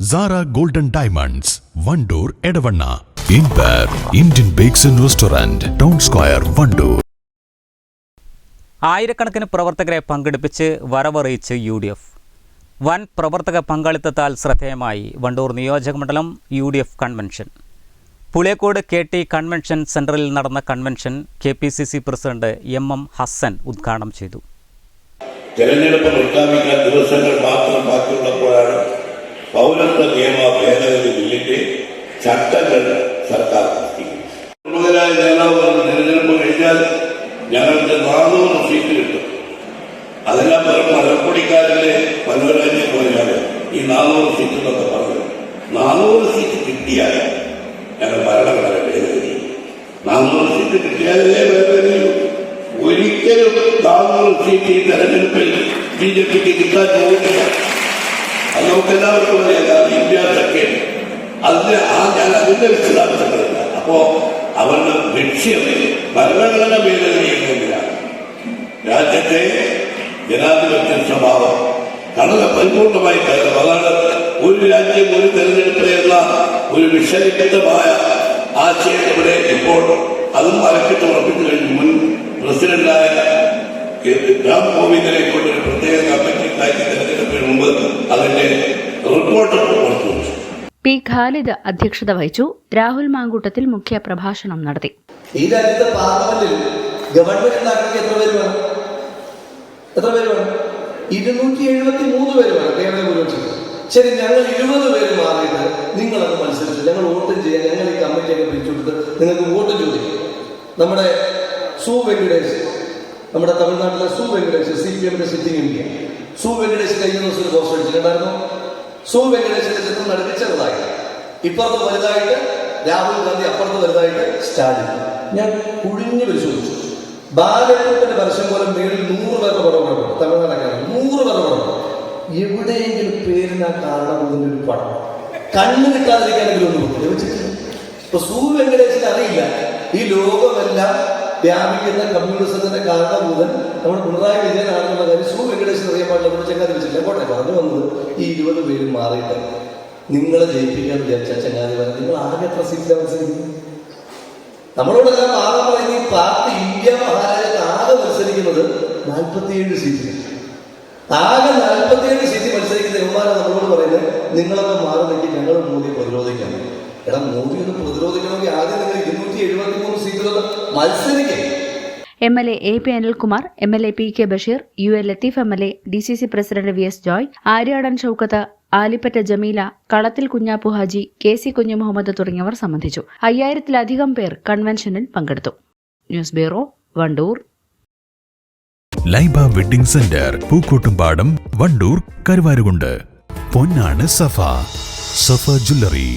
Sara golden diamonds Wandoor Edavanna ഇൻപയർ Indian bakes and restaurant town square Wandoor ആയിരക്കണക്കിന് പ്രവർത്തകരെ പങ്കെടുപ്പിച്ച് വരവറിയിച്ച് U D F വൻ പ്രവർത്തക പങ്കാളിത്തത്താൽ ശ്രദ്ധേയമായി വണ്ടൂർ നിയോജകമണ്ഡലം U D F convention. Puliyakode K T convention സെന്ററിൽ നടന്ന convention K P C C president M M Hasan ഉദ്ഘാടനം ചെയ്തു. തെരഞ്ഞെടുപ്പ് പ്രഖ്യാപിക്കാൻ ദിവസങ്ങൾ മാത്രം ബാക്കിയുള്ളപ്പോഴാണ് പൗരത്വ നിയമ ഭേദഗതി ബില്ലിന്റെ ചട്ടങ്ങൾ സർക്കാർ പ്രസിദ്ധീകരിച്ചു നേതാവ് തിരഞ്ഞെടുപ്പ് കഴിഞ്ഞാൽ ഞങ്ങൾക്ക് നാനൂറ് സീറ്റ് കിട്ടും. അതെല്ലാം വെറും മലപ്പൊടിക്കാരിലെ മനോരാജ്യം പോലെയാണ് ഈ നാനൂറ് സീറ്റ് എന്നൊക്കെ പറഞ്ഞു നാനൂറ് സീറ്റ് കിട്ടിയാൽ ഞങ്ങൾ ഭരണഘടന ഭേദഗതി നാനൂറ് സീറ്റ് കിട്ടിയാലേ ഭേദഗതി ഒരിക്കലും നാനൂറ് സീറ്റ് ഈ തെരഞ്ഞെടുപ്പിൽ ബി ജെ പിക്ക് കിട്ടാൻ പോകുന്നില്ല നമുക്ക് എല്ലാവർക്കും അറിയാം ഇന്ത്യ സെക്കൻഡ് അതിന് ആ ഞാൻ അതിന്റെ വിശദാംശങ്ങളില്ല അപ്പോ അവരുടെ ലക്ഷ്യം ഭരണഘടന ഭേദഗതി ചെയ്യുന്നതിലാണ് രാജ്യത്തെ ജനാധിപത്യ സ്വഭാവം വളരെ പരിപൂർണമായി കയറും അതാണ് ഒരു രാജ്യം ഒരു തെരഞ്ഞെടുപ്പ് എന്ന ഒരു വിഷയമായ ആശയം ഇവിടെ ഇപ്പോൾ അതും അരക്കിട്ട് ഉറപ്പിച്ചു കഴിഞ്ഞു മുൻ പ്രസിഡന്റായ രാം കോവിന്ദിനെ കൊണ്ട് ഒരു പ്രത്യേക കമ്മിറ്റി ഉണ്ടാക്കി തെരഞ്ഞെടുപ്പിന് മുമ്പ് പി ഖാലിദ് അധ്യക്ഷത വഹിച്ചു. രാഹുൽ മാങ്കൂട്ടത്തിൽ മുഖ്യ പ്രഭാഷണം നടത്തി. ഈ രാജ്യത്തെ പാർലമെന്റിൽ ഗവൺമെന്റ് എത്ര പേര് വേണം? എത്ര പേര് വേണം? ഇരുന്നൂറ്റി എഴുപത്തി മൂന്ന് പേര് വേണം ശരി ഞങ്ങൾ ഇരുപത് പേര് മാറിയിട്ട് നിങ്ങളത് മത്സരിച്ചു ഞങ്ങൾ വോട്ട് ചെയ്യാൻ ഞങ്ങൾ ഈ കമ്മിറ്റിയൊക്കെ പിരിച്ചുകൊടുത്ത് നിങ്ങൾക്ക് വോട്ട് ചോദിക്കും. നമ്മുടെ സു വെങ്കടേഷ് നമ്മുടെ തമിഴ്നാട്ടിലെ സു വെങ്കടേഷ് സി പി എമ്മിന്റെ സിറ്റിംഗ് ഇന്ത്യ സു വെങ്കടേഷ് കഴിഞ്ഞ ദിവസം ഒരു പോസ്റ്റ് അടിച്ചിട്ടുണ്ടായിരുന്നു. സു വെങ്കടേശന്റെ ചിത്രം നടുക്ക് ചെറുതായി ഇപ്പുറത്ത് വലുതായിട്ട് രാഹുൽ ഗാന്ധി അപ്പുറത്ത് വലുതായിട്ട് സ്റ്റാലിൻ. ഞാൻ കുഴിഞ്ഞു പരിശോധിച്ചു. ബാലഘട്ടത്തിന്റെ പരസ്യം പോലെ മേളിൽ നൂറ് കുറവുണ്ട് കിടക്കും തമിഴ്നാടൊക്കെ നൂറ് പേരുടെ പടം എവിടെയെങ്കിലും പേരിനാ കാരണം ഒരു പടം. കണ്ണു കിട്ടാതിരിക്കാനെങ്കിലും ഒന്നും ഇപ്പൊ സൂ വെങ്കടേശന് അറിയില്ല. ഈ ലോകമെല്ലാം വ്യാപിക്കുന്ന കമ്മ്യൂണിസത്തിന്റെ കാരണഭൂതൻ നമ്മുടെ പിണറായി വിജയനാണ് വെങ്കടേഷിന് കൂടെ ചങ്ങാതി വെച്ചില്ല പോട്ടെ പറഞ്ഞു വന്നത് ഈ ഇരുപത് പേരും മാറിയിട്ട് നിങ്ങളെ ജയിപ്പിക്കാൻ വിചാരിച്ച ചങ്ങാതി പറഞ്ഞു നിങ്ങൾ ആകെ എത്ര സീറ്റിലാണ് മത്സരിക്കും? നമ്മളോടെല്ലാം ആകെ പറയുന്ന ഈ പാർട്ടി ഇന്ത്യ മഹാരാജ്യത്ത് ആകെ മത്സരിക്കുന്നത് നാൽപ്പത്തിയേഴ് സീറ്റിൽ ആകെ നാൽപ്പത്തിയേഴ് സീറ്റ് മത്സരിക്കുന്ന യവന്മാരെ നമ്മളോട് പറയുന്നത് നിങ്ങളൊക്കെ മാറി നിൽക്കി ഞങ്ങൾ മോദിയെ പ്രതിരോധിക്കണം എടാ മോദി ഒന്ന് പ്രതിരോധിക്കണമെങ്കിൽ ആദ്യം നിങ്ങൾ ഇരുന്നൂറ്റി എഴുപത്തി മൂന്ന് സീറ്റിലൊന്ന് മത്സരിക്കേ. M L A A P Anilkumar M L A P K Basheer U A Latheef M L A D C C president V S Joy Aryadan Shoukath Alippatta Jameela Kalathil Kunhappu Haji K C കുഞ്ഞു മുഹമ്മദ് തുടങ്ങിയവർ സംബന്ധിച്ചു. അയ്യായിരത്തിലധികം പേർ കൺവെൻഷനിൽ പങ്കെടുത്തു. News bureau Wandoor. Laiba wedding centre Pookkottumpadam Wandoor Karuvarakundu. പൊന്നാണ് സഫ. സഫ jewellery.